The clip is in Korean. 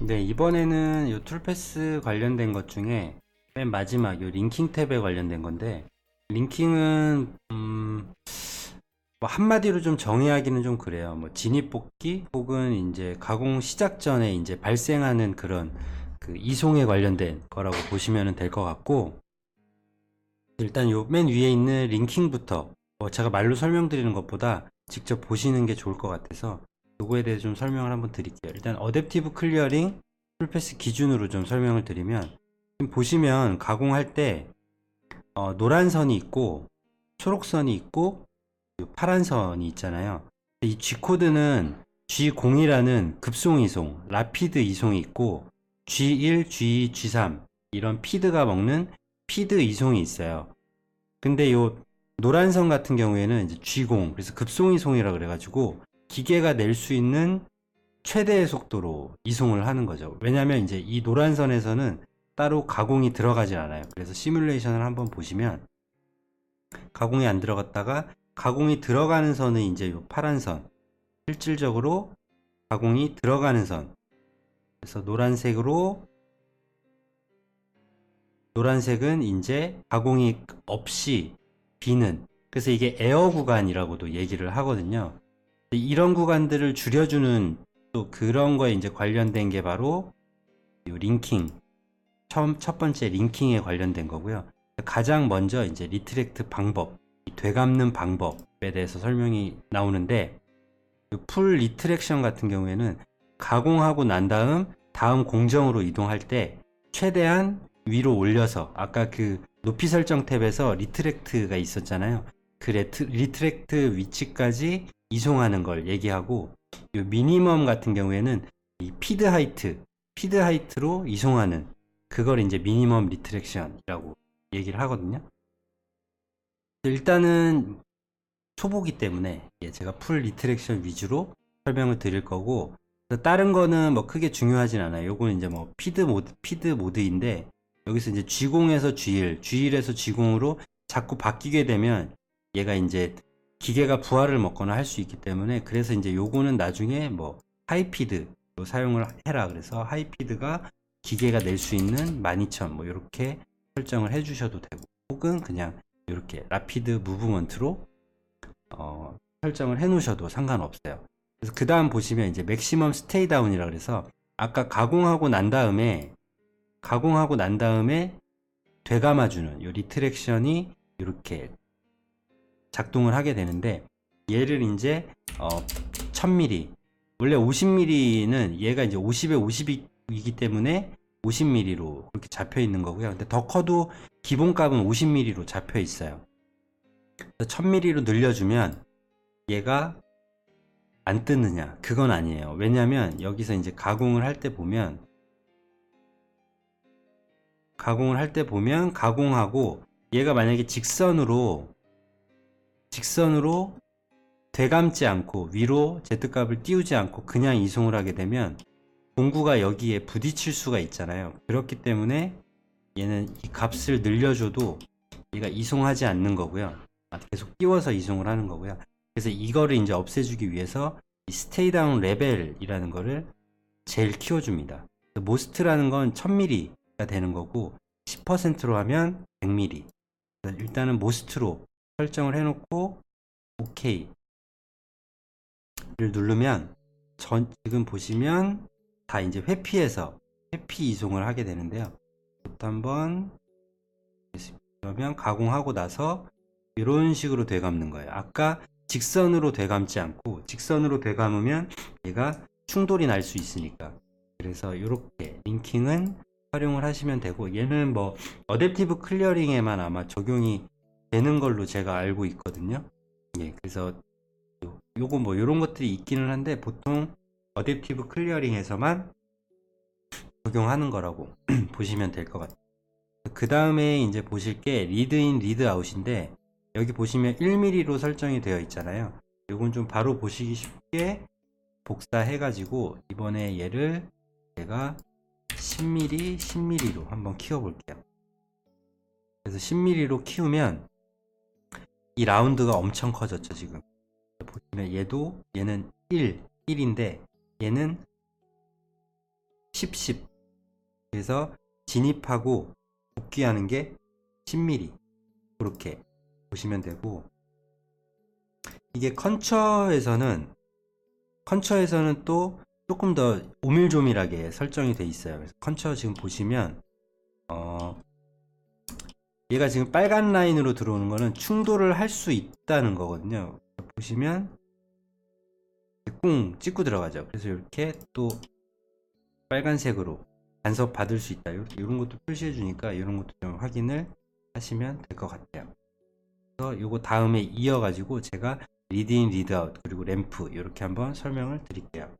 네, 이번에는 요 툴패스 관련된 것 중에 맨 마지막 요 링킹 탭에 관련된 건데 링킹은 음, 뭐 한마디로 좀 정의하기는 좀 그래요. 뭐 진입 복귀 혹은 이제 가공 시작 전에 이제 발생하는 그런 그 이송에 관련된 거라고 보시면 될 것 같고 일단 요 맨 위에 있는 링킹부터 뭐 제가 말로 설명드리는 것보다 직접 보시는 게 좋을 것 같아서 요거에 대해 좀 설명을 한번 드릴게요. 일단 어댑티브 클리어링 풀패스 기준으로 좀 설명을 드리면 지금 보시면 가공할 때 어, 노란 선이 있고 초록 선이 있고 요 파란 선이 있잖아요. 이 G코드는 G0이라는 급송 이송, 라피드 이송이 있고 G1, G2, G3 이런 피드가 먹는 피드 이송이 있어요. 근데 요 노란 선 같은 경우에는 이제 G0 그래서 급송 이송이라 그래가지고 기계가 낼 수 있는 최대의 속도로 이송을 하는 거죠. 왜냐하면 이제 이 노란 선에서는 따로 가공이 들어가지 않아요. 그래서 시뮬레이션을 한번 보시면 가공이 안 들어갔다가 가공이 들어가는 선은 이제 요 파란 선. 실질적으로 가공이 들어가는 선. 그래서 노란색으로 노란색은 이제 가공이 없이 비는 그래서 이게 에어 구간이라고도 얘기를 하거든요. 이런 구간들을 줄여주는 또 그런 거에 이제 관련된 게 바로 요 링킹 처음 첫 번째 링킹에 관련된 거고요. 가장 먼저 이제 리트렉트 방법, 이 되감는 방법에 대해서 설명이 나오는데 그풀 리트렉션 같은 경우에는 가공하고 난 다음 다음 공정으로 이동할 때 최대한 위로 올려서 아까 그 높이 설정 탭에서 리트렉트가 있었잖아요. 그 레트, 리트렉트 위치까지 이송하는 걸 얘기하고 요 미니멈 같은 경우에는 이 피드 하이트, 피드 하이트로 이송하는 그걸 이제 미니멈 리트렉션이라고 얘기를 하거든요. 일단은 초보기 때문에 예, 제가 풀 리트렉션 위주로 설명을 드릴 거고 다른 거는 뭐 크게 중요하진 않아요. 요거는 이제 뭐 피드 모드 피드 모드인데 여기서 이제 G0에서 G1, G1에서 G0으로 자꾸 바뀌게 되면 얘가 이제 기계가 부하를 먹거나 할 수 있기 때문에 그래서 이제 요거는 나중에 뭐 하이피드 사용을 해라. 그래서 하이피드가 기계가 낼 수 있는 12000 뭐 이렇게 설정을 해 주셔도 되고 혹은 그냥 이렇게 라피드 무브먼트로 어, 설정을 해 놓으셔도 상관없어요. 그래서 그 다음 보시면 이제 맥시멈 스테이 다운이라 그래서 아까 가공하고 난 다음에 가공하고 난 다음에 되감아주는 요 리트렉션이 이렇게 작동을 하게 되는데 얘를 이제 어 1000mm 원래 50mm는 얘가 이제 50에 50이기 때문에 50mm로 그렇게 잡혀 있는 거고요. 근데 더 커도 기본값은 50mm로 잡혀 있어요. 1000mm로 늘려주면 얘가 안 뜨느냐? 그건 아니에요. 왜냐면 여기서 이제 가공을 할 때 보면 가공을 할 때 보면 가공하고 얘가 만약에 직선으로 직선으로 되감지 않고 위로 Z값을 띄우지 않고 그냥 이송을 하게 되면 공구가 여기에 부딪힐 수가 있잖아요. 그렇기 때문에 얘는 이 값을 늘려줘도 얘가 이송하지 않는 거고요. 아, 계속 띄워서 이송을 하는 거고요. 그래서 이거를 이제 없애주기 위해서 이 스테이 다운 레벨이라는 거를 제일 키워줍니다. 모스트라는 건 1000mm가 되는 거고 10%로 하면 100mm. 일단은 모스트로 설정을 해놓고 OK 를 누르면 전 지금 보시면 다 이제 회피해서 회피 이송을 하게 되는데요. 이것도 한번 그러면 가공하고 나서 이런 식으로 되감는 거예요. 아까 직선으로 되감지 않고 직선으로 되감으면 얘가 충돌이 날 수 있으니까 그래서 이렇게 링킹은 활용을 하시면 되고 얘는 뭐 어댑티브 클리어링에만 아마 적용이 되는 걸로 제가 알고 있거든요. 예, 그래서 요- 요거 뭐 요런 것들이 있기는 한데 보통 어댑티브 클리어링에서만 적용하는 거라고 보시면 될 것 같아요. 그 다음에 이제 보실 게 리드인 리드아웃인데 여기 보시면 1mm로 설정이 되어 있잖아요. 요건 좀 바로 보시기 쉽게 복사해 가지고 이번에 얘를 제가 10mm, 10mm로 한번 키워 볼게요. 그래서 10mm로 키우면 이 라운드가 엄청 커졌죠, 지금. 보시면 얘도 얘는 1, 1인데 얘는 10, 10. 그래서 진입하고 복귀하는 게 10mm. 그렇게 보시면 되고 이게 컨처에서는 컨처에서는 또 조금 더 오밀조밀하게 설정이 돼 있어요. 그래서 컨처 지금 보시면 어 얘가 지금 빨간 라인으로 들어오는 거는 충돌을 할 수 있다는 거거든요. 보시면 꿍 찍고 들어가죠. 그래서 이렇게 또 빨간색으로 간섭 받을 수 있다. 이런 것도 표시해 주니까 이런 것도 좀 확인을 하시면 될 것 같아요. 그래서 요거 다음에 이어 가지고 제가 리드인 리드아웃 그리고 램프 이렇게 한번 설명을 드릴게요.